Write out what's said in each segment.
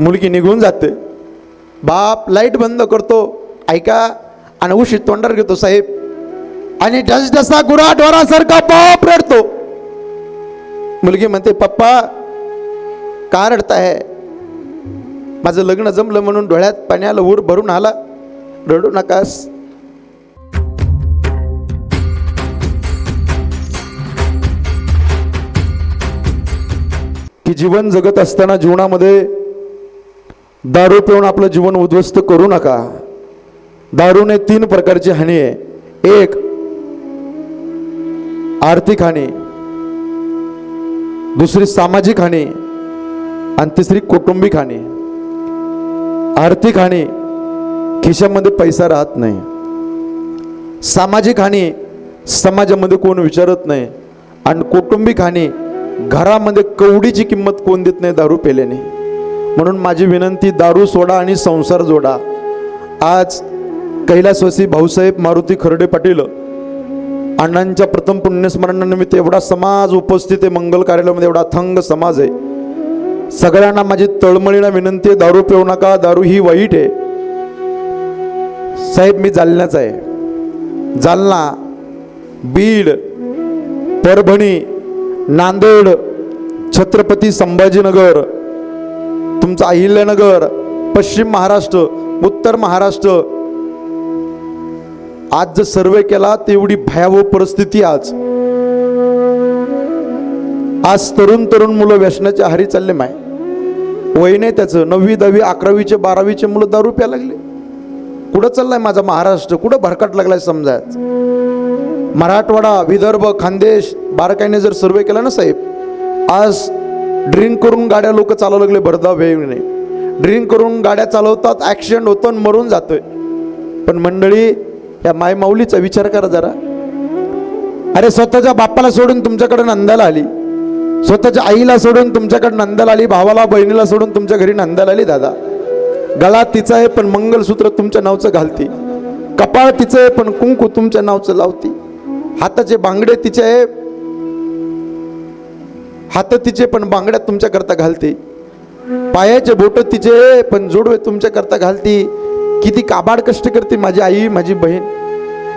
मुलगी निघून जाते. बाप लाइट बंद करतो. ऐका आणि उशी तोंडावर घेतो साहेब. आणि जस जसा गुराढोरासारखा बाप रडतो. मुलगी म्हणते पप्पा का रडताय? माझं लग्न जमलं म्हणून डोळ्यात पाण्याला ऊर भरून आला. रडू नकास. की जीवन जगत असताना जीवनामध्ये दारू पिऊन आपलं जीवन उद्ध्वस्त करू नका. दारूने तीन प्रकारची हानी आहे. एक आर्थिक हानी. दुसरी सामाजिक हानी. आणि तिसरी कौटुंबिक हानी. आर्थिक हानी खिशामध्ये पैसा राहत नाही. सामाजिक हानी समाजामध्ये कोण विचारत नाही. आणि कौटुंबिक हानी घरामध्ये कवडीची किंमत कोण देत नाही दारू पेल्याने. म्हणून माझी विनंती दारू सोडा आणि संसार जोडा. आज कैलासवासी भाऊसाहेब मारुती खर्डे पाटील अण्णांच्या प्रथम पुण्यस्मरणानिमित्त एवढा समाज उपस्थित आहे मंगल कार्यालयामध्ये एवढा थंग समाज आहे. सगळ्यांना माझी तळमळीला विनंती आहे दारू पिऊ नका दारू ही वाईट आहे. साहेब मी जालन्याचा आहे. जालना बीड परभणी नांदेड छत्रपती संभाजीनगर तुमचं अहिल्यानगर पश्चिम महाराष्ट्र उत्तर महाराष्ट्र. आज जर सर्वे केला तेवढी भयावह परिस्थिती आज. आज तरुण तरुण मुलं व्यसनाच्या हारी चालले माय. वय नाही त्याचं नववी दहावी अकरावीचे बारावीचे मुलं दारू प्यायला लागले. कुठं चाललाय माझा महाराष्ट्र? कुठं भरकट लागलाय समजायच मराठवाडा विदर्भ खानदेश बारकाईने जर सर्वे केला ना साहेब आज ड्रिंक करून गाड्या लोक चालवू लागले भरधाव वेगने. ड्रिंक करून गाड्या चालवतात ॲक्सिडेंट होतो आणि मरून जातोय. पण मंडळी या मायमाऊलीचा विचार करा जरा. अरे स्वतःच्या बापाला सोडून तुमच्याकडे नंदाला आली. स्वतःच्या आईला सोडून तुमच्याकडे नंदाला आली भावाला बहिणीला सोडून तुमच्या घरी नंदाला आली दादा. गळा तिचा आहे पण मंगलसूत्र तुमच्या नावचं घालती. कपाळ तिचं आहे पण कुंकू तुमच्या नावचं लावती. हाताचे बांगडे तिचे आहे हात तिचे पण बांगड्या तुमच्या करता घालते. पायाचे बोट तिचे पण जोडवे तुमच्या करता घालती. किती काबाड कष्ट करते माझी आई माझी बहीण.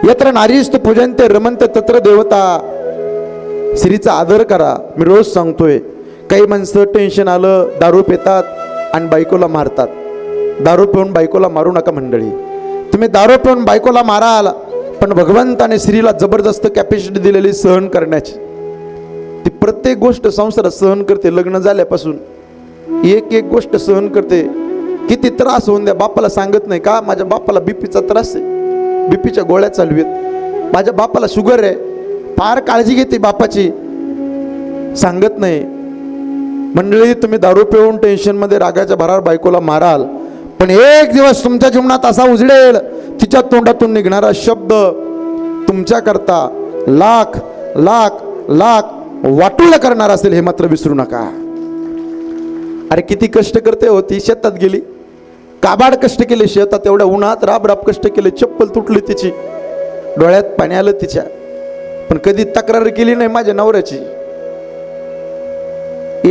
यत्र नारीस्त पूजनते रमंत तत्र देवता. स्त्रीचा आदर करा. मी रोज सांगतोय काही माणसं टेन्शन आलं दारू पितात आणि बायकोला मारतात. दारू पिऊन बायकोला मारू नका मंडळी. तुम्ही दारू पिऊन बायकोला माराल पण भगवंताने स्त्रीला जबरदस्त कॅपॅसिटी दिलेली सहन करण्याची. ती प्रत्येक गोष्ट संसारात सहन करते लग्न झाल्यापासून. एक एक गोष्ट सहन करते. किती त्रास होऊन द्या बापाला सांगत नाही का माझ्या बापाला बीपीचा त्रास आहे. बीपीच्या गोळ्या चालू आहेत. माझ्या बापाला शुगर आहे. फार काळजी घेते बापाची. सांगत नाही. मंडळी तुम्ही दारू पिऊन टेन्शनमध्ये रागाच्या भरार बायकोला माराल. पण एक दिवस तुमच्या जीवनात असा उजडेल तिच्या तोंडातून निघणारा शब्द तुमच्याकरता लाख लाख लाख वाटुळ करणार असेल हे मात्र विसरू नका. अरे किती कष्ट करते होती शेतात गेली. काबाड कष्ट केले शेतात एवढ्या उन्हात राब राब कष्ट केले चप्पल तुटली तिची. डोळ्यात पाणी आलं तिच्या. पण कधी तक्रार केली नाही माझ्या नवऱ्याची.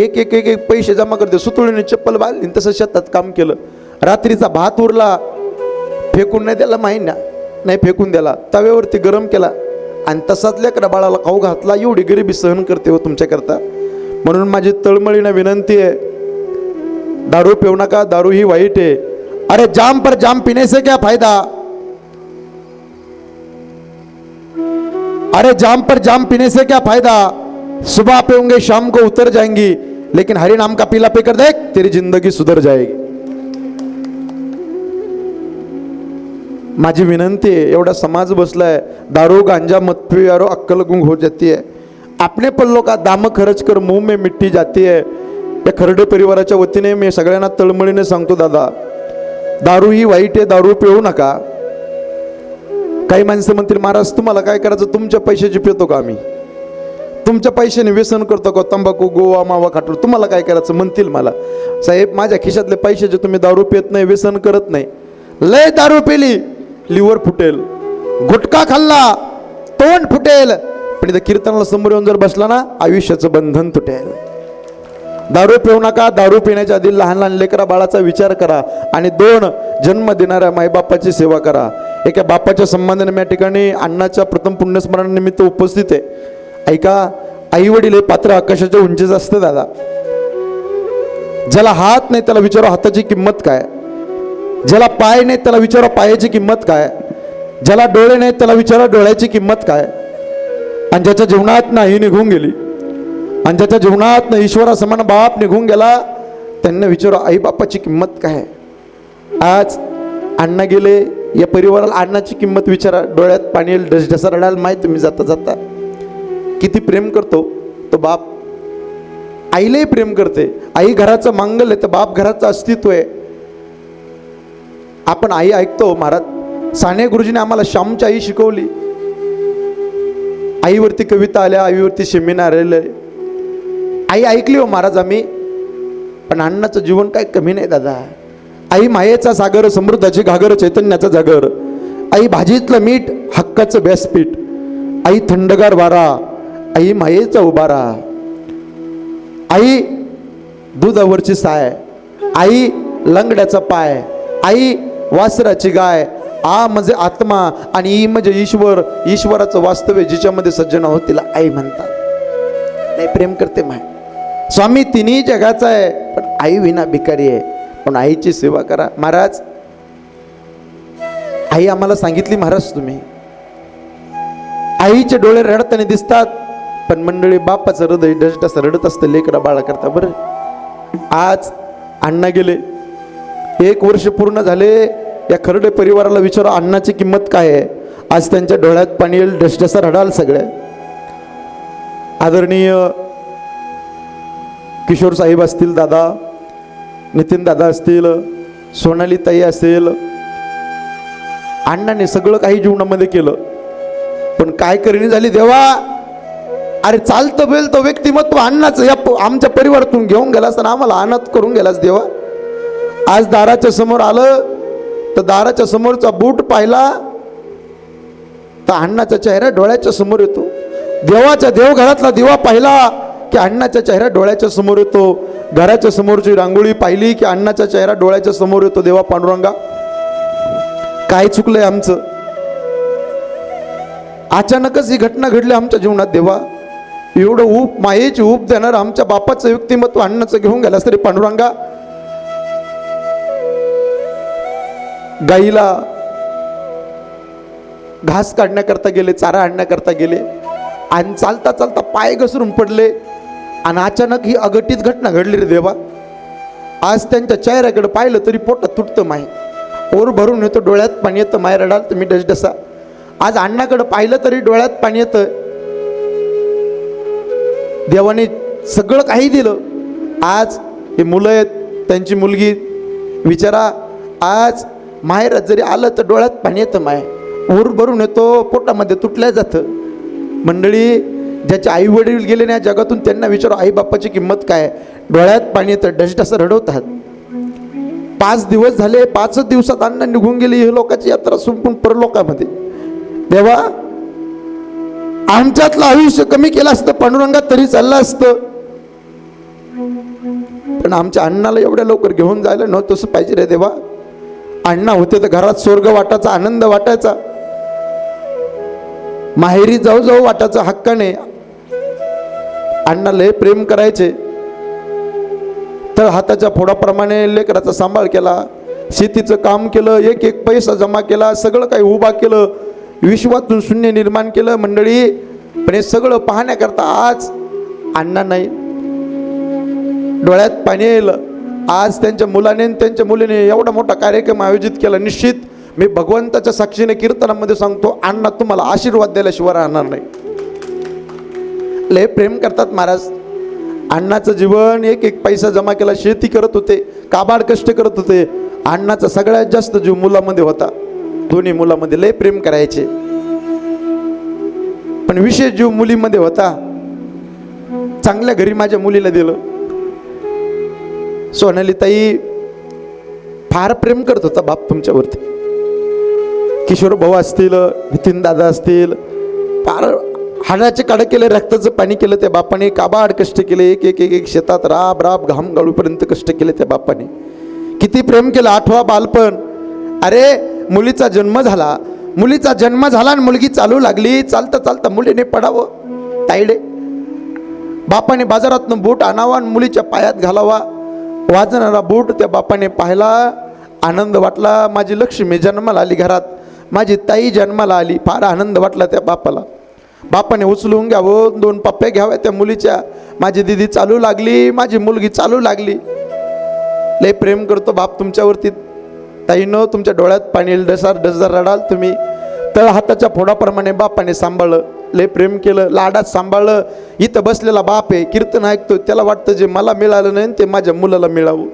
एक एक एक एक पैसे जमा करते सुतुळीने चप्पल बांधली तसं शेतात काम केलं. रात्रीचा भात उरला. फेकून नाही द्याला माहिन्या नाही फेकून द्याला तव्यावरती गरम केला. आणि तसातल्या लेकरा खाऊ घातला एवढी गरिबी सहन करते हो तुमच्याकरता. म्हणून माझी तळमळीनं विनंती आहे दारू पिऊ नका दारू ही वाईट आहे. अरे जाम पर जाम पिने से क्या फायदा? अरे जाम पर जाम पीने से क्या फायदा? सुबह पियोगे शाम को उतर जाएंगी लेकिन हरि नाम का पीला पीकर देख तेरी जिंदगी सुधर जाएगी. माझी विनंती आहे एवढा समाज बसलाय दारू गांजा मत पियारो अक्कल गुंग हो जाती है अपने पण का दाम खर्च कर मुंह में मिट्टी जाती है या खरडे परिवाराच्या वतीने मी सगळ्यांना तळमळीने सांगतो दादा दारू ही वाईट आहे दारू पिऊ नका. काही माणसं म्हणतील महाराज तुम्हाला काय करायचं? तुमच्या पैशाची पितो का आम्ही? तुमच्या पैशाने व्यसन करतो का? तंबाखू गोवा मावा खाटूर तुम्हाला काय करायचं? म्हणतील मला. साहेब माझ्या खिशातले पैशाचे तुम्ही दारू पित नाही व्यसन करत नाही लय दारू पिली. लिव्हर फुटेल. गुटखा खाल्ला तोंड फुटेल. पण इथं कीर्तनाला समोर येऊन जर बसला ना आयुष्याचं बंधन तुटेल. दारू पिऊ नका दारू पिण्याच्या आधी लहान लहान लेकरा बाळाचा विचार करा आणि दोन जन्म देणाऱ्या माईबापाची सेवा करा. एका बापाच्या संबंधाने या ठिकाणी अण्णाच्या प्रथम पुण्यस्मरणानिमित्त उपस्थित आहे. ऐका आई वडील हे पात्र आकाशाच्या उंचीच असतं दादा. ज्याला हात नाही त्याला विचारू हाताची किंमत काय? ज्याला पाय नाही त्याला विचारा पायाची किंमत काय? ज्याला डोळे नाहीत त्याला विचारा डोळ्याची किंमत काय? आणि ज्याच्या जीवनात नाही निघून गेली आणि ज्याच्या जीवनात ईश्वरा समान बाप निघून गेला त्यांना विचारा आई बापाची किंमत काय? आज अण्णा गेले या परिवाराला अण्णाची किंमत विचारा डोळ्यात पाणी येईल डसढसा रडाल माहीत तुम्ही जाता जाता. किती प्रेम करतो तो बाप. आईलाही प्रेम करते. आई घराचं मांगल आहे तर बाप घराचं अस्तित्व आहे. आपण आई ऐकतो महाराज. साने गुरुजीने आम्हाला श्यामची आई शिकवली. आईवरती कविता आल्या आईवरती सेमिनार आले आई ऐकली हो महाराज आम्ही. पण अण्णाचं जीवन काय कमी नाही दादा. आई मायेचा सागर समृद्धाची घागर चैतन्याचा जागर. आई भाजीतलं मीठ हक्काचं व्यासपीठ. आई थंडगार वारा आई मायेचा उभारा आई दुधावरची साय. आई लंगड्याचा पाय. आई वासराची गाय. आ म्हणजे आत्मा आणि ई म्हणजे ईश्वर. ईश्वराचं वास्तव्य जिच्यामध्ये सज्जन आहोत तिला आई म्हणतात. नाही प्रेम करते माय. स्वामी तिन्ही जगाचा आहे पण आई विना भिकारी आहे. पण आईची सेवा करा. महाराज आई आम्हाला सांगितली महाराज तुम्ही. आईचे डोळे रडताना दिसतात पण मंडळी बापाचं हृदय डस्ट रडत असतं लेकरा बाळा करता बरं. आज अण्णा गेले. एक वर्ष पूर्ण झाले या खरडे परिवाराला विचारा अन्नाची किंमत काय आहे? आज त्यांच्या डोळ्यात पाणी येईल डसडसा रडाल सगळे. आदरणीय किशोर साहेब असतील दादा नितीन दादा असतील सोनाली ताई असेल अण्णाने सगळं काही जीवनामध्ये केलं. पण काय करणी झाली देवा? अरे चालतं बेल तो व्यक्तिमत्व अण्णाचं या आमच्या परिवारातून घेऊन गेलास आणि आम्हाला अनाथ करून गेलास देवा. आज दाराच्या समोर आलं तर दाराच्या समोरचा बूट पाहिला तर अण्णाचा चेहरा डोळ्याच्या समोर येतो. देवाच्या देवघरातला दिवा पाहिला की अण्णाचा चेहरा डोळ्याच्या समोर येतो. घराच्या समोरची रांगोळी पाहिली की अण्णाचा चेहरा डोळ्याच्या समोर येतो. देवा पांडुरंगा काय चुकलंय आमचं? अचानकच ही घटना घडली आमच्या जीवनात देवा. एवढं ऊप मायेची ऊप देणार आमच्या बापाचं व्यक्तिमत्व अण्णाचं घेऊन गेलास तरी पांडुरंगा गाईला घास काढण्याकरता गेले चारा आणण्याकरता गेले आणि चालता चालता पाय घसरून पडले आणि अचानक ही अघटित घटना घडली रे देवा. आज त्यांच्या चेहऱ्याकडे पाहिलं तरी पोटात तुटतं माही. ओर भरून येतो डोळ्यात पाणी येतं माय रडाल तर मी डसडसा. आज अण्णाकडे पाहिलं तरी डोळ्यात पाणी येतं. देवाने सगळं काही दिलं. आज हे मुलं आहेत त्यांची मुलगी. विचारा आज माहेरात जरी आलं तर डोळ्यात पाणी येतं माय. ऊर भरून येतो पोटामध्ये तुटल्या जातं. मंडळी ज्याचे आई वडील गेले नाही जगातून त्यांना विचारू आई बाप्पाची किंमत काय? डोळ्यात पाणी येतं डस्ट असं रडवतात. पाच दिवस झाले पाचच दिवसात अन्न निघून गेली हे लोकांची यात्रा संपून परलोकामध्ये. देवा आमच्यातलं आयुष्य कमी केलं असतं पांडुरंगात तरी चाललं असतं. पण आमच्या अण्णाला एवढ्या लवकर घेऊन जायला नव्हतं तसं पाहिजे रे देवा. अण्णा होते तर घरात स्वर्ग वाटायचा आनंद वाटायचा. माहेरी जाऊ जाऊ वाटायचा हक्काने. अण्णा लय प्रेम करायचे. तर हाताच्या फोडाप्रमाणे लेकराचा सांभाळ केला. शेतीचं काम केलं एक एक पैसा जमा केला सगळं काही उभा केलं. विश्वातून शून्य निर्माण केलं मंडळी. पण हे सगळं पाहण्याकरता आज अण्णा नाही. डोळ्यात पाणी येलं आज त्यांच्या मुलाने त्यांच्या मुलीने एवढा मोठा कार्यक्रम आयोजित केला निश्चित. मी भगवंताच्या साक्षीने कीर्तनामध्ये सांगतो अण्णा तुम्हाला आशीर्वाद द्यायला राहणार नाही. लय प्रेम करतात महाराज. अण्णाचं जीवन एक एक पैसा जमा केला शेती करत होते काबाड कष्ट करत होते. अण्णाचा सगळ्यात जास्त जीव मुलामध्ये होता. दोन्ही मुलामध्ये लय प्रेम करायचे. पण विशेष जीव मुलीमध्ये होता. चांगल्या घरी माझ्या मुलीला दिलं. सोनालीताई फार प्रेम करत होता बाप तुमच्यावरती. किशोर भाऊ असतील नितीन दादा असतील फार हाडाचे काढ केले रक्ताचं पाणी केलं त्या बापाने काबाड कष्ट केले एक एक एक एक शेतात राब राब घाम गाळूपर्यंत कष्ट केले त्या बापाने. किती प्रेम केलं आठवा बालपण. अरे मुलीचा जन्म झाला. मुलीचा जन्म झाला आणि मुलगी चालू लागली. चालता चालता मुलीने पडावं तायडे बापाने बाजारातनं बूट आणावा आणि मुलीच्या पायात घालावा. वाजणारा बूट त्या बापाने पाहिला. आनंद वाटला. माझी लक्ष्मी जन्माला आली घरात. माझी ताई जन्माला आली. फार आनंद वाटला त्या बापाला. बापाने उचलून घ्यावं. दोन पप्प्या घ्याव्या त्या मुलीच्या. माझी दिदी चालू लागली. माझी मुलगी चालू लागली. लय प्रेम करतो बाप तुमच्यावरती. ताईनं तुमच्या डोळ्यात पाणी डसार डसदार रडाल तुम्ही. तळ हाताच्या फोडाप्रमाणे बापाने सांभाळलं. लय प्रेम केलं लाडात सांभाळलं. इथं बसलेला बाप आहे कीर्तन ऐकतो त्याला वाटतं जे मला मिळालं नाही ते माझ्या मुलाला मिळावं.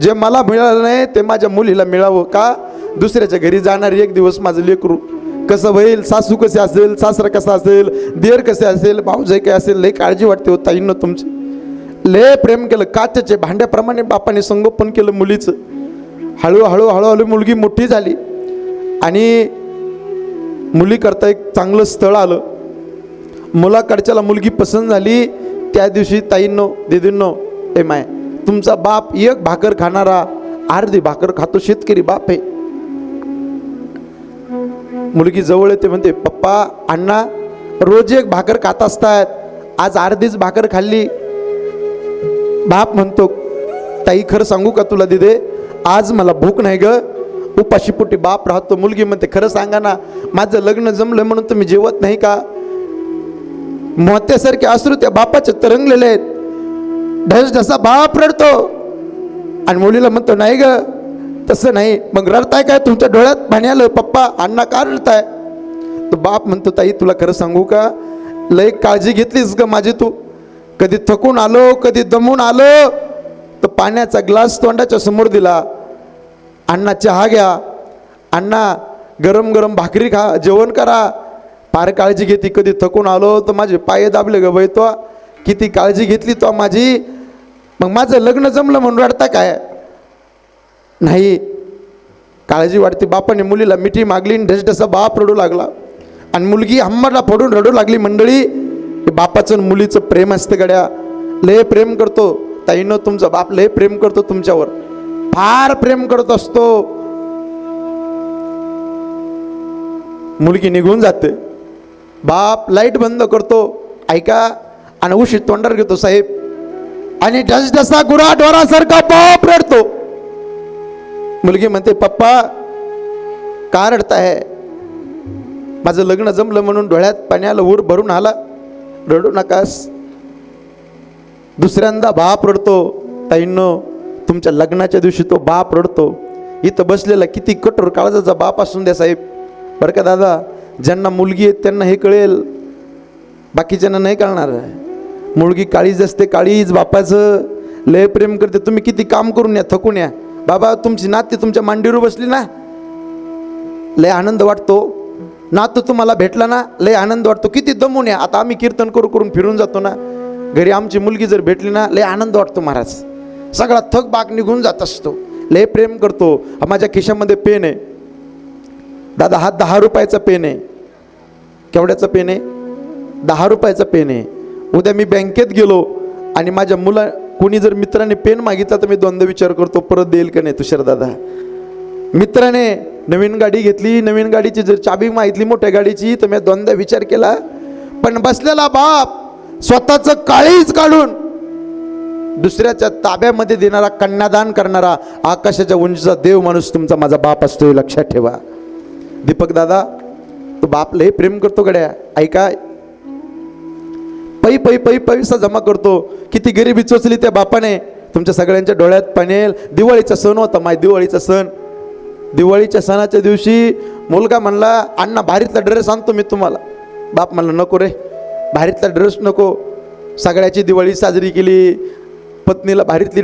जे मला मिळालं नाही ते माझ्या मुलीला मिळावं का? दुसऱ्याच्या घरी जाणार एक दिवस माझं लेकरू. कसं होईल? सासू कसे असेल? सासरा कसा असेल? देर कसे असेल? भाऊजाई काय असेल? लय काळजी वाटते होता ताईनं तुमची. लय प्रेम केलं. काचेचे भांड्याप्रमाणे बापाने संगोपन केलं मुलीचं. हळूहळू हळूहळू मुलगी मोठी झाली. आणि मुलीकरता एक चांगलं स्थळ आलं. मुलाकडच्याला मुलगी पसंत झाली त्या दिवशी ताईंनो दिदींनो ए माय तुमचा बाप एक भाकर खाणारा अर्धी भाकर खातो शेतकरी बाप आहे. मुलगी जवळ येते म्हणते पप्पा अण्णा रोज एक भाकर खात असतात आज अर्धीच भाकर खाल्ली. बाप म्हणतो ताई खरं सांगू का तुला दिदे? आज मला भूक नाही ग. उपाशीपोटी बाप राहतो. मुलगी म्हणते खरं सांगा ना माझं लग्न जमलं म्हणून तुम्ही जेवत नाही का? मोत्यासारखे अश्रू त्या बापाचे तरंगलेले आहेत. ढस ढसा बाप रडतो. आणि मुलीला म्हणतो नाही ग तसं नाही. मग रडताय काय तुमच्या डोळ्यात? पाणी आलं पप्पा अण्णा का रडताय? तो बाप म्हणतो ताई तुला खरं सांगू का? लय काळजी घेतलीस ग माझी तू. कधी थकून आलो कधी दमून आलो. तर पाण्याचा ग्लास तोंडाच्या समोर दिला. अण्णा चहा घ्या. अण्णा गरम गरम भाकरी खा जेवण करा. फार काळजी घेती. कधी थकून आलो तर माझे पाय दाबले ग बाई तो. किती काळजी घेतली तो माझी. मग माझं लग्न जमलं म्हणून वाटता काय? नाही. काळजी वाटते. बापाने मुलीला मिठी मागली आणि ढसढसा बाप रडू लागला. आणि मुलगी हम्माला फोडून रडू लागली मंडळी. बापाचं आणि मुलीचं प्रेम असतं गड्या. लय प्रेम करतो. ताईनं तुमचा बाप लय प्रेम करतो तुमच्यावर. फार प्रेम करत असतो. मुलगी निघून जाते. बाप लाइट बंद करतो. ऐका आणि उशी तोंडावर घेतो साहेब. आणि ढसढसा गुराढोरासारखा बाप रडतो. मुलगी म्हणते पप्पा का रडताय? माझं लग्न जमलं म्हणून डोळ्यात पाण्याला ऊर भरून आला. रडू नकास. दुसऱ्यांदा बाप रडतो. ताईंनो तुमच्या लग्नाच्या दिवशी तो बाप रडतो. इथं बसलेला किती कठोर काळजाचा बाप असून द्या साहेब. बरं का दादा? ज्यांना मुलगी आहेत त्यांना हे कळेल. बाकीच्यांना नाही कळणार मुलगी काळीज असते काळीज बापाचं लय प्रेम करते. तुम्ही किती काम करून या थकून या. बाबा तुमची नाती तुमच्या मांडीवर बसली ना. लय आनंद वाटतो. नातू तुम्हाला भेटला ना लय आनंद वाटतो. किती दमून या. आता आम्ही कीर्तन करू करून फिरून जातो ना. घरी आमची मुलगी जर भेटली ना लय आनंद वाटतो महाराज. सगळा थक बाग निघून जात असतो. लय प्रेम करतो. माझ्या खिशामध्ये पेन आहे. दादा हा दहा रुपयाचा पेन आहे. केवढ्याचं पेन आहे दहा रुपयाचा पेन आहे उद्या मी बँकेत गेलो आणि माझ्या मुला कोणी जर मित्राने पेन मागितला तर मी दोनदा विचार करतो परत देईल का नाही तुषार दादा? मित्राने नवीन गाडी घेतली नवीन गाडीची जर चाबी मागितली मोठ्या गाडीची तर मी दोनदा विचार केला. पण बसलेला बाप स्वतःचं काळीच काढून दुसऱ्याच्या ताब्यामध्ये देणारा कन्यादान करणारा आकाशाच्या उंचीचा देव माणूस तुमचा माझा बाप असतो लक्षात ठेवा. दीपक दादा तो बाप लय प्रेम करतो गड्या. ऐका. पै पै पै पैसा जमा करतो. किती गरिबी चोचली त्या बापाने. तुमच्या सगळ्यांच्या डोळ्यात पाणेल. दिवाळीचा सण होता माय दिवाळीचा सण. दिवाळीच्या सणाच्या दिवशी मुलगा म्हणला अण्णा भारीतला ड्रेस आणतो मी तुम्हाला. बाप म्हणला नको रे. भारीतला ड्रेस नको. सगळ्याची दिवाळी साजरी केली. पत्नीला भारीतली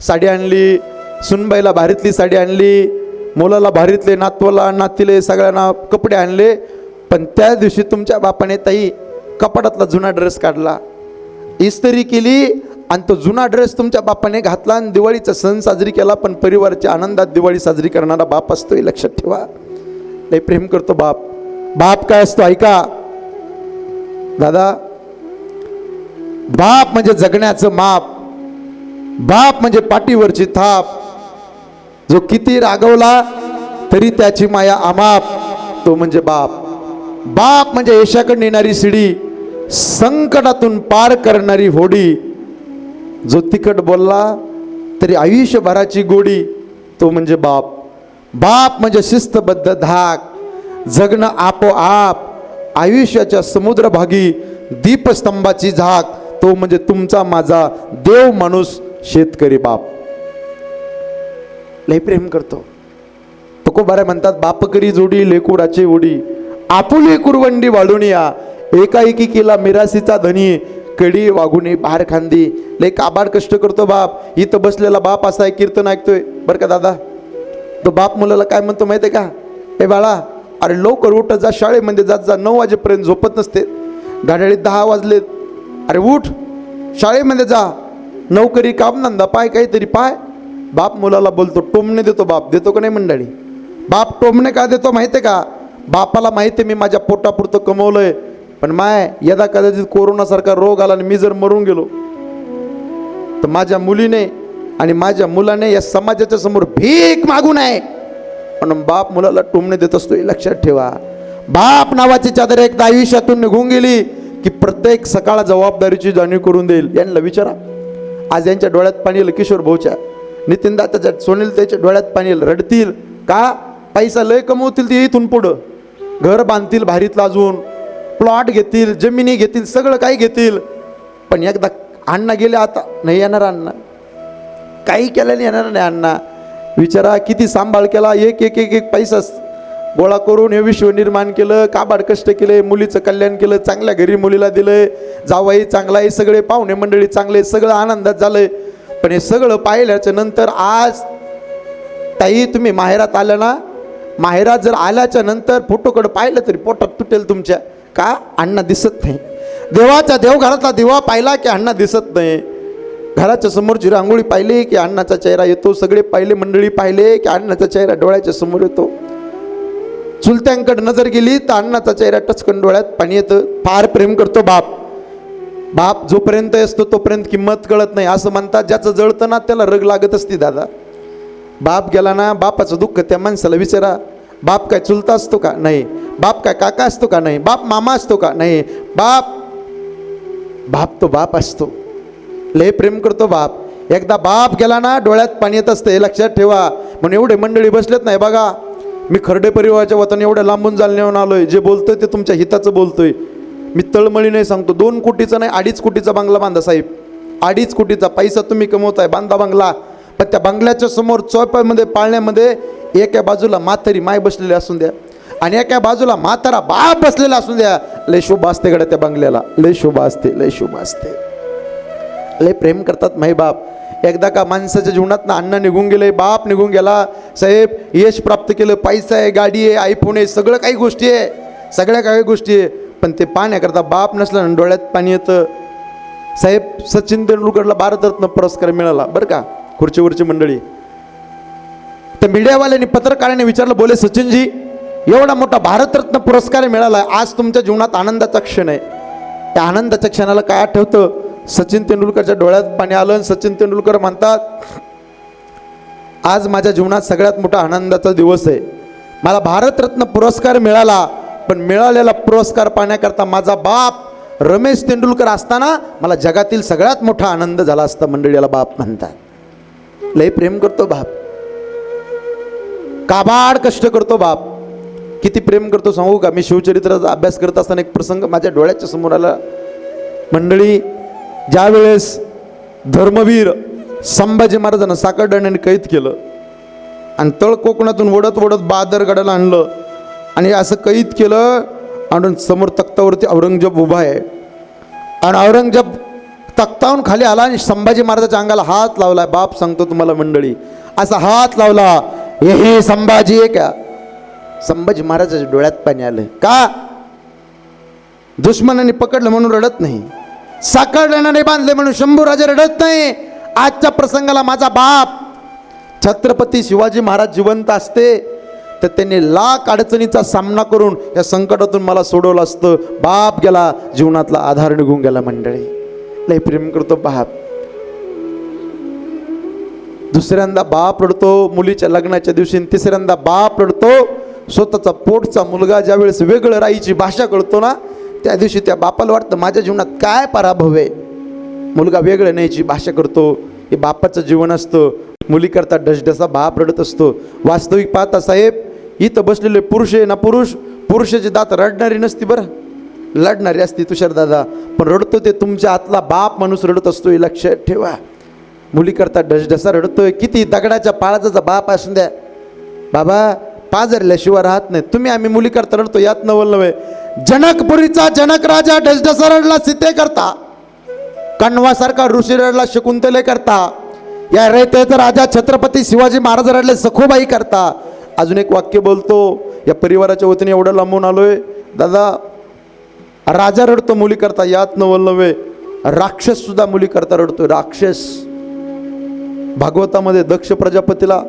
साडी आणली. सुनबाईला भारीतली साडी आणली. मुलाला भारीतले नातवाला नातीले सगळ्यांना कपडे आणले. पण त्या दिवशी तुमच्या बापाने ताई कपाडातला जुना ड्रेस काढला. इस्त्री केली आणि तो जुना ड्रेस तुमच्या बापाने घातला आणि दिवाळीचा सण साजरी केला पण परिवाराच्या आनंदात दिवाळी साजरी करणारा बाप असतो हे लक्षात ठेवा. लय प्रेम करतो बाप. बाप काय असतो ऐका. दादा बाप म्हणजे जगण्याचं माप. बाप म्हणजे पाठीवरची थाप. जो किती रागवला तरी त्याची माया अमाप. तो म्हणजे बाप. बाप म्हणजे यशाकडून नेणारी शिडी संकटातून पार करणारी होडी. जो तिखट बोलला तरी आयुष्यभराची गोडी तो म्हणजे बाप. बाप म्हणजे शिस्तबद्ध धाक जगणं आपोआप आयुष्याच्या समुद्रभागी दीपस्तंभाची झाक तो म्हणजे तुमचा माझा देव माणूस शेतकरी बाप. लय प्रेम करतो. तुकोबारे म्हणतात बापकरी जोडी लेकुराची ओडी आपुली कुरवंडी वाढूनिया एकाएकी केला मिरासीचा धनी कडी वागुनी बाहेर खांदी. लय काबाड कष्ट करतो बाप. इथं बसलेला बाप असा आहे कीर्तन ऐकतोय. बरं का दादा? तो बाप मुलाला काय म्हणतो माहिती आहे का? हे बाळा अरे लवकर उठ जा शाळेमध्ये जात जा नऊ वाजेपर्यंत झोपत नसते. गाड्याळीत दहा वाजलेत. अरे उठ शाळेमध्ये जा. नोकरी काम धंदा पाय काहीतरी पाय. बाप मुलाला बोलतो टोमणे देतो बाप. देतो का नाही मंडळी? बाप टोमणे का देतो माहिती आहे का? बापाला माहिती आहे मी माझ्या पोटापुरतं कमवलंय पण माय यदा कदाचित कोरोनासारखा रोग आला आणि मी जर मरून गेलो तर माझ्या मुलीने आणि माझ्या मुलाने या समाजाच्या समोर भीक मागू नये. म्हणून बाप मुलाला टोमणे देत असतो हे लक्षात ठेवा. बाप नावाची चादर एकदा आयुष्यातून निघून गेली की प्रत्येक सकाळ जबाबदारीची जाणीव करून देईल. यांना विचारा. आज यांच्या डोळ्यात पाणी येईल किशोर भाऊच्या. नितीन दाताच्या सोनील त्याच्या डोळ्यात पाणी येईल रडतील. का? पैसा लय कमवतील ते इथून पुढं. घर बांधतील भारीत लाजून प्लॉट घेतील जमिनी घेतील सगळं काही घेतील. पण एकदा अण्णा गेले आता नाही येणार अण्णा. काही केलेलं येणार नाही अण्णा. विचारा किती सांभाळ केला एक एक एक एक पैसा गोळा करून हे विश्व निर्माण केलं काबाड कष्ट केले मुलीचं कल्याण केलं चांगल्या घरी मुलीला दिलंय. जावाई चांगला आहे सगळे पाहुणे मंडळी चांगले सगळं आनंदात झालंय. पण हे सगळं पाहिल्याच्या नंतर आज ताई तुम्ही माहेरात आल्या ना माहेरात जर आल्याच्यानंतर फोटोकडे पाहिलं तरी पोटात तुटेल तुमच्या. का? अण्णा दिसत नाही. देवाच्या देवघरातला दिवा पाहिला की अण्णा दिसत नाही. घराच्या समोरची रांगोळी पाहिली की अण्णाचा चेहरा येतो. सगळे पाहिले मंडळी पाहिले की अण्णाचा चेहरा डोळ्याच्या समोर येतो. चुलत्यांकडे नजर गेली तर अण्णाचा चेहरा टचकन डोळ्यात पाणी येतं. फार प्रेम करतो बाप. बाप जोपर्यंत असतो तोपर्यंत किंमत कळत नाही. असं म्हणतात ज्याचं जळतं ना त्याला रग लागत असते दादा. बाप गेला ना बापाचं दुःख त्या माणसाला विचारा. बाप काय चुलता असतो का? नाही. बाप काय काका असतो का? नाही. बाप मामा असतो का? नाही. बाप बाप तो बाप असतो. लय प्रेम करतो बाप. एकदा बाप गेला ना डोळ्यात पाणी येत असतं. हे लक्षात ठेवा. म्हणून एवढे मंडळी बसलेत नाही बघा. मी खर्डे परिवाराच्या वताने एवढ्या लांबून जालन्याहून आलोय. जे बोलतोय ते तुमच्या हिताचं बोलतोय. मी तळमळी नाही सांगतो. दोन कोटीचा नाही अडीच कोटीचा बंगला बांधा साहेब. अडीच कोटीचा पैसा तुम्ही कमवताय. बांधा बांगला. पण त्या बंगल्याच्या समोर चौपामध्ये पाळण्यामध्ये एका बाजूला म्हातारी माय बसलेली असून द्या आणि एका बाजूला म्हातारा बाप बसलेला असून द्या. लय शोभा असते गड्या त्या बंगल्याला. लय शोभा असते लय शोभा असते. लय प्रेम करतात माई बाप. एकदा का माणसाच्या जीवनात ना अन्न निघून गेले बाप निघून गेला. साहेब यश प्राप्त केलं पैसा आहे गाडी आहे आयफोन आहे सगळं काही गोष्टी आहे. सगळ्या काही गोष्टी आहे. पण ते पाण्याकरता बाप नसलं ना डोळ्यात पाणी येतं. साहेब सचिन तेंडुलकरला भारतरत्न पुरस्कार मिळाला बरं का? खुर्चीवरची मंडळी. तर मीडियावाल्यांनी पत्रकारांनी विचारलं बोले सचिनजी एवढा मोठा भारतरत्न पुरस्कार मिळाला आज तुमच्या जीवनात आनंदाचा क्षण आहे. त्या आनंदाच्या क्षणाला काय आठवतं? सचिन तेंडुलकरच्या डोळ्यात पाणी आलं आणि सचिन तेंडुलकर म्हणतात आज माझ्या जीवनात सगळ्यात मोठा आनंदाचा दिवस आहे. मला भारतरत्न पुरस्कार मिळाला पण मिळालेला पुरस्कार पाहण्याकरता माझा बाप रमेश तेंडुलकर असताना मला जगातील सगळ्यात मोठा आनंद झाला असता मंडळीला बाप म्हणतात. लय प्रेम करतो बाप. काबाड कष्ट करतो बाप. किती प्रेम करतो सांगू का? मी शिवचरित्राचा अभ्यास करत असताना एक प्रसंग माझ्या डोळ्याच्या समोर आला. मंडळी ज्या वेळेस धर्मवीर संभाजी महाराजांना साखरडण्याने कैद केलं आणि तळ कोकणातून ओढत ओढत बहादरगडाला आणलं आणि असं कैद केलं आणि समोर तख्तावरती औरंगजेब उभा आहे. आणि औरंगजेब तख्तावून खाली आला आणि संभाजी महाराजाच्या अंगाला हात लावला. बाप सांगतो तुम्हाला मंडळी असा हात लावला. हे हे संभाजी आहे का? संभाजी महाराजाच्या डोळ्यात पाणी आलं का? दुश्मनाने पकडलं म्हणून रडत नाही. साखरल्याने बांधले म्हणून शंभू राजे रडत नाही. आजच्या प्रसंगाला माझा बाप छत्रपती शिवाजी महाराज जिवंत असते तर त्यांनी लाख अडचणीचा सामना करून या संकटातून मला सोडवलं असतं. बाप गेला जीवनातला आधार निघून गेला मंडळी. लय प्रेम करतो बाप. दुसऱ्यांदा बाप रडतो मुलीच्या लग्नाच्या दिवशी तिसऱ्यांदा बाप रडतो. स्वतःचा पोटचा मुलगा ज्यावेळेस वेगळं राईची भाषा कळतो ना त्या दिवशी त्या बापाला वाटतं माझ्या जीवनात काय पराभव आहे? मुलगा वेगळं न्यायची भाषा करतो. हे बापाचं जीवन असतं. मुलीकरता डसडसा बाप रडत असतो. वास्तविक पाहता साहेब इथं बसलेले पुरुष आहे ना पुरुष? पुरुषाची दात रडणारी नसती बरं. लढणारी असती तुषारदादा पण रडतो ते तुमच्या आतला बाप माणूस रडत असतो. हे लक्षात ठेवा. मुलीकरता डसडसा रडतोय. किती दगडाच्या पाळाचा बाप असून द्या. बाबा पाजरल्याशिवाय राहत नाही. तुम्ही आम्ही मुलीकरता रडतो. यात नवल नव्हे जनकपुरीचा जनक राजा डसडसा रडला सीते करता. कण्वासारखा ऋषी रडला शकुंतले करता. या रयतेचा राजा छत्रपती शिवाजी महाराज रडले सखोबाई करता. अजून एक वाक्य बोलतो. या परिवाराच्या वतीने एवढं लांबून आलोय. दादा राजा रडतो मुली करता यात नवल नव्हे. राक्षस सुद्धा मुली करता रडतोय. राक्षस. भागवतामध्ये दक्ष प्रजापतीला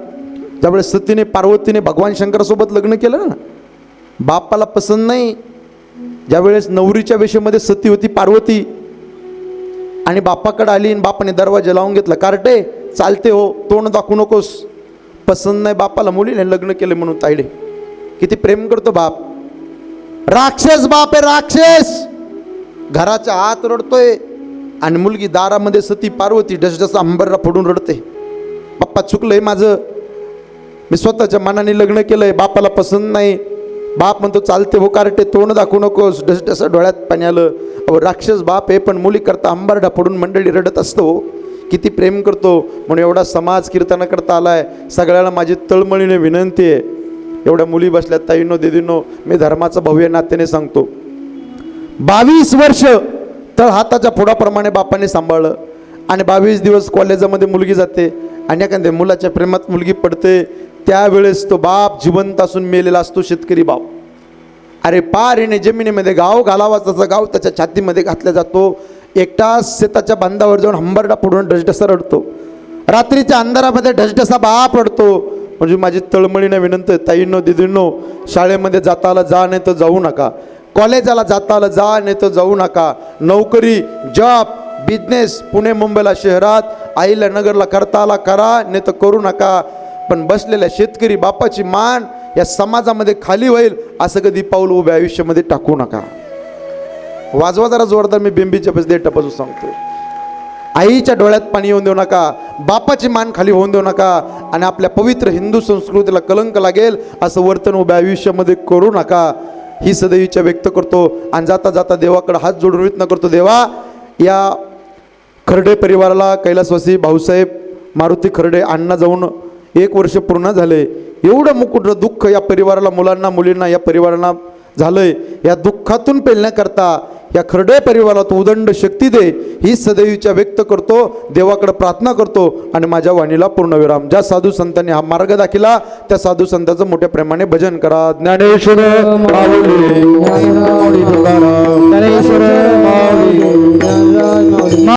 ज्यावेळेस सतीने पार्वतीने भगवान शंकरासोबत लग्न केलं ना बापाला पसंत नाही. ज्यावेळेस नवरीच्या वेशेमध्ये सती होती पार्वती आणि बापाकडे आली आणि बापाने दरवाजा लावून घेतला कारटे चालते हो तोंड दाखवू नकोस. पसंत नाही बापाला मुलीने लग्न केले म्हणून ताईडे किती प्रेम करतो बाप. राक्षस बाप आहे राक्षस! घराच्या आत रडतोय आणि मुलगी दारामध्ये सती पार्वती डसडसा अंबरला फोडून रडते. बाप्पा चुकलंय माझं. मी स्वतःच्या मनाने लग्न केलंय बापाला पसंत नाही. बाप म्हणतो चालते हो कारटे तोंड दाखवू नकोस. डसडसा डोळ्यात पाणी आलं. अहो राक्षस बाप आहे पण मुली करता अंबारडा पडून मंडळी रडत असतो हो. किती प्रेम करतो. म्हणून एवढा समाज कीर्तनाकरता आलाय. सगळ्याला माझी तळमळीने विनंती आहे. एवढ्या मुली बसल्यात ताईनो दिदीनो मी धर्माचं भव्य नात्याने सांगतो. बावीस वर्ष तर हाताच्या फोडाप्रमाणे बापाने सांभाळलं आणि बावीस दिवस कॉलेजामध्ये मुलगी जाते आणि एखाद्या मुलाच्या प्रेमात मुलगी पडते त्यावेळेस तो बाप जिवंत असून मेलेला असतो शेतकरी बाप. अरे पार येणे जमिनीमध्ये गाव घालावा त्याचा गाव त्याच्या छातीमध्ये घातला जातो. एकटा शेताच्या बांधावर जाऊन हंबरडा पडून ढसढसा रडतो. रात्रीच्या अंधारामध्ये ढसढसा बाप रडतो. म्हणजे माझी तळमळीनं विनंती आहे, ताईंनो दिदींनो शाळेमध्ये जाता आलं जा नाही तर जाऊ नका. कॉलेजाला जाता आलं जा नाही तर जाऊ नका. नोकरी जॉब बिझनेस पुणे मुंबईला शहरात आईला नगरला करता आला करा नाही तर करू नका. पण बसलेल्या शेतकरी बापाची मान या समाजामध्ये खाली होईल असं कधी पाऊल उभ्या आयुष्यामध्ये टाकू नका. वाजवा जरा जोरदार मी बिंबीच्या बस दे टपाजू सांगतो आईच्या डोळ्यात पाणी येऊन देऊ नका. बापाची मान खाली होऊन देऊ नका आणि आपल्या पवित्र हिंदू संस्कृतीला कलंक लागेल असं वर्तन उभ्या आयुष्यामध्ये करू नका. ही सदैवीच्या व्यक्त करतो आणि जाता जाता देवाकडे हात जोडून प्रयत्न करतो देवा या खरडे परिवाराला कैलासवासी भाऊसाहेब मारुती खर्डे अण्णा जाऊन एक वर्ष पूर्ण झाले. एवढं मुकुट दुःख या परिवाराला मुलांना मुलींना या परिवाराना झालं आहे या दुःखातून पेलण्याकरता या खरडे परिवाराला तू उदंड शक्ती दे ही सदैवीच्या व्यक्त करतो देवाकडे प्रार्थना करतो आणि माझ्या वाणीला पूर्णविराम ज्या साधू संतांनी हा मार्ग दाखिला त्या साधू संतांचं मोठ्या प्रेमाने भजन करा ज्ञानेश्वर ज्ञानेश्वर